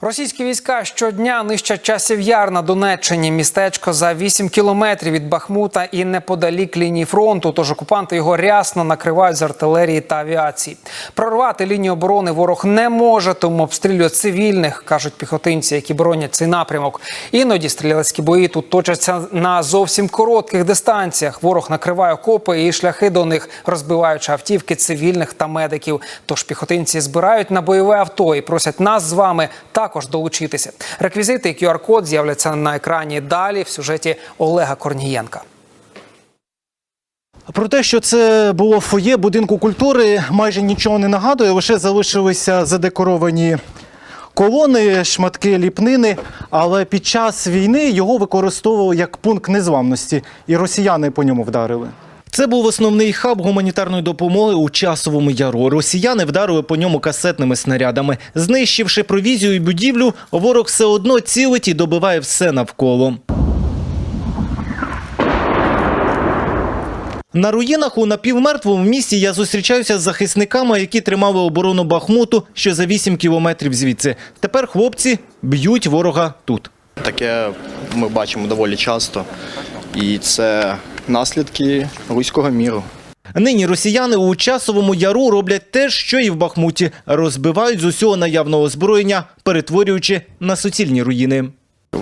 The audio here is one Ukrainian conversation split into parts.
Російські війська щодня нищать часів яр на Донеччині. Містечко за 8 кілометрів від Бахмута і неподалік лінії фронту. Тож окупанти його рясно накривають з артилерії та авіації. Прорвати лінію оборони ворог не може, тому обстрілює цивільних, кажуть піхотинці, які боронять цей напрямок. Іноді стрілецькі бої тут точаться на зовсім коротких дистанціях. Ворог накриває окопи і шляхи до них, розбиваючи автівки цивільних та медиків. Тож піхотинці збирають на бойове авто і просять нас з вами також долучитися. Реквізити і QR-код з'являться на екрані далі в сюжеті Олега Корнієнка. Про те, що це було фоє будинку культури, майже нічого не нагадує. Лише залишилися задекоровані колони, шматки ліпнини. Але під час війни його використовували як пункт незламності, і росіяни по ньому вдарили. Це був основний хаб гуманітарної допомоги у часовому яру. Росіяни вдарили по ньому касетними снарядами. Знищивши провізію і будівлю, ворог все одно цілить і добиває все навколо. На руїнах у напівмертвому місті я зустрічаюся з захисниками, які тримали оборону Бахмуту, що за 8 кілометрів звідси. Тепер хлопці б'ють ворога тут. Таке ми бачимо доволі часто, і це наслідки руського міру. Нині росіяни у часовому яру роблять те, що і в Бахмуті. Розбивають з усього наявного озброєння, перетворюючи на суцільні руїни.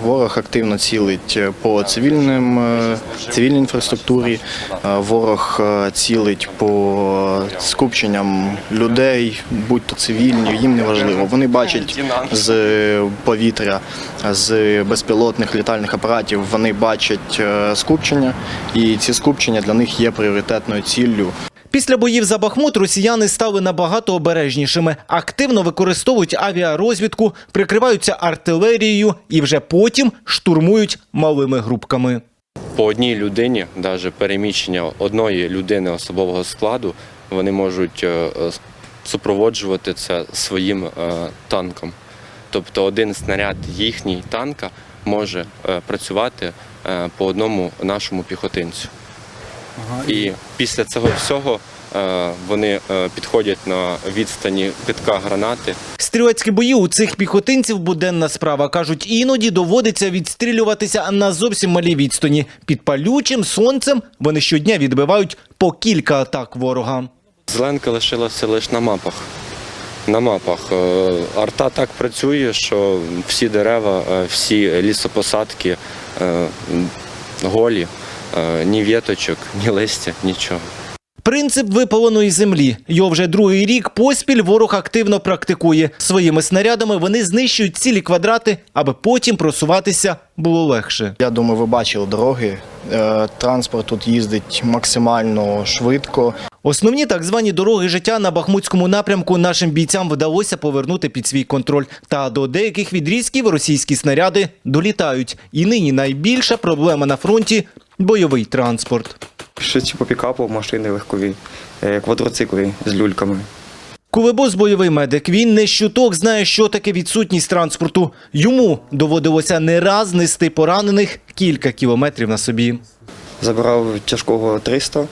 Ворог активно цілить по цивільним, е, цивільній інфраструктурі. Е, Ворог е, цілить по скупченням людей, будь-то цивільні, їм не важливо. Вони бачать з повітря, з безпілотних літальних апаратів. Вони бачать е, скупчення, і ці скупчення для них є пріоритетною ціллю. Після боїв за Бахмут росіяни стали набагато обережнішими, активно використовують авіарозвідку, прикриваються артилерією і вже потім штурмують малими групками. по одній людині, навіть переміщення одної людини особового складу, вони можуть е, супроводжувати це своїм е, танком. Тобто один снаряд їхній танка може е, працювати по одному нашому піхотинцю. І після цього всього е, вони е, підходять на відстані китка гранати. Стрілецькі бої у цих піхотинців буденна справа. Кажуть, іноді доводиться відстрілюватися на зовсім малій відстані. Під палючим сонцем вони щодня відбивають по кілька атак ворога. Зеленка лишилася лише на мапах. На мапах Е, арта так працює, що всі дерева, всі лісопосадки голі, ні віточок, ні листя, нічого. Принцип випаленої землі. Його вже другий рік поспіль ворог активно практикує. Своїми снарядами вони знищують цілі квадрати, аби потім просуватися було легше. Я думаю, ви бачили дороги. Е, Транспорт тут їздить максимально швидко. Основні так звані дороги життя на Бахмутському напрямку нашим бійцям вдалося повернути під свій контроль. Та до деяких відрізків російські снаряди долітають. І нині найбільша проблема на фронті бойовий транспорт. Щось по пікапу, машини легкові, е, квадроцикли з люльками. Кулебос бойовий медик. Він не щуток знає, що таке відсутність транспорту. Йому доводилося не раз нести поранених кілька кілометрів на собі. Забрав тяжкого 300,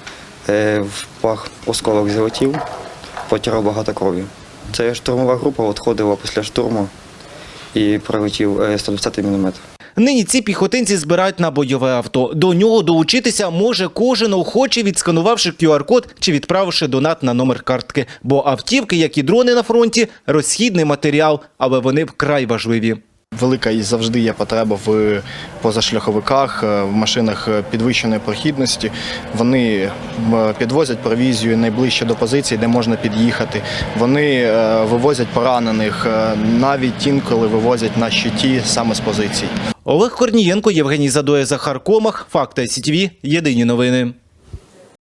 е, в пах осколок злетів, потягав багато крові. Це штурмова група відходила після штурму і прилетів е, 120 мм. Нині ці піхотинці збирають на бойове авто. До нього долучитися може кожен охоче, відсканувавши QR-код чи відправивши донат на номер картки. Бо автівки, як і дрони на фронті, розхідний матеріал, але вони вкрай важливі. Велика і завжди є потреба в позашляховиках, е, в машинах підвищеної прохідності. Вони підвозять провізію найближче до позиції, де можна під'їхати. Вони е, вивозять поранених, е, навіть інколи вивозять на щиті саме з позицій. Олег Корнієнко, Євгеній Задоя, Захар Комах, Факти СІТВ, Єдині новини.